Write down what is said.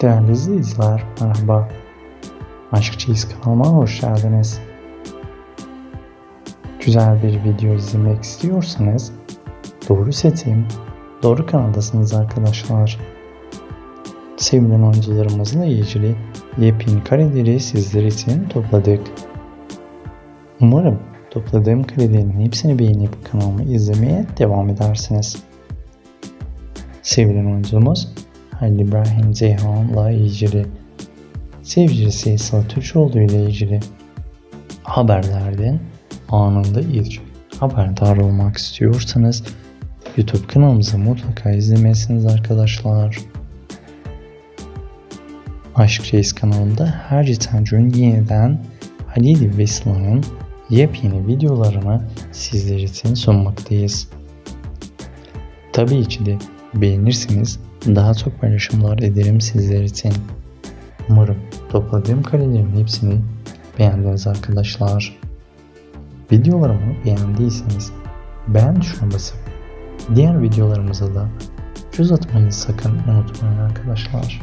Değerli izleyiciler, merhaba. Aşkçıyız kanalıma hoş geldiniz. Güzel bir video izlemek istiyorsanız doğru setim, doğru kanaldasınız arkadaşlar. Sevilen oyuncularımızla ilgili yepyeni kareleri sizler için topladık. Umarım topladığım karelerin hepsini beğenip kanalımı izlemeye devam edersiniz. Sevilen oyuncumuz Halil İbrahim Ceyhan'la ilgili, sevgilisi Esra Türkoğlu ile ilgili haberlerden anında ilk haberdar olmak istiyorsanız YouTube kanalımızı mutlaka izlemesiniz arkadaşlar. Aşk Reis kanalında her geçen gün yeniden Halil ve Sıla'nın yepyeni videolarını sizler için sunmaktayız. Tabii ki de beğenirseniz daha çok paylaşımlar ederim sizler için. Umarım topladığım karelerin hepsini beğendiniz arkadaşlar. Videolarımı beğendiyseniz beğen tuşuna basıp diğer videolarımıza da göz atmayı sakın unutmayın arkadaşlar.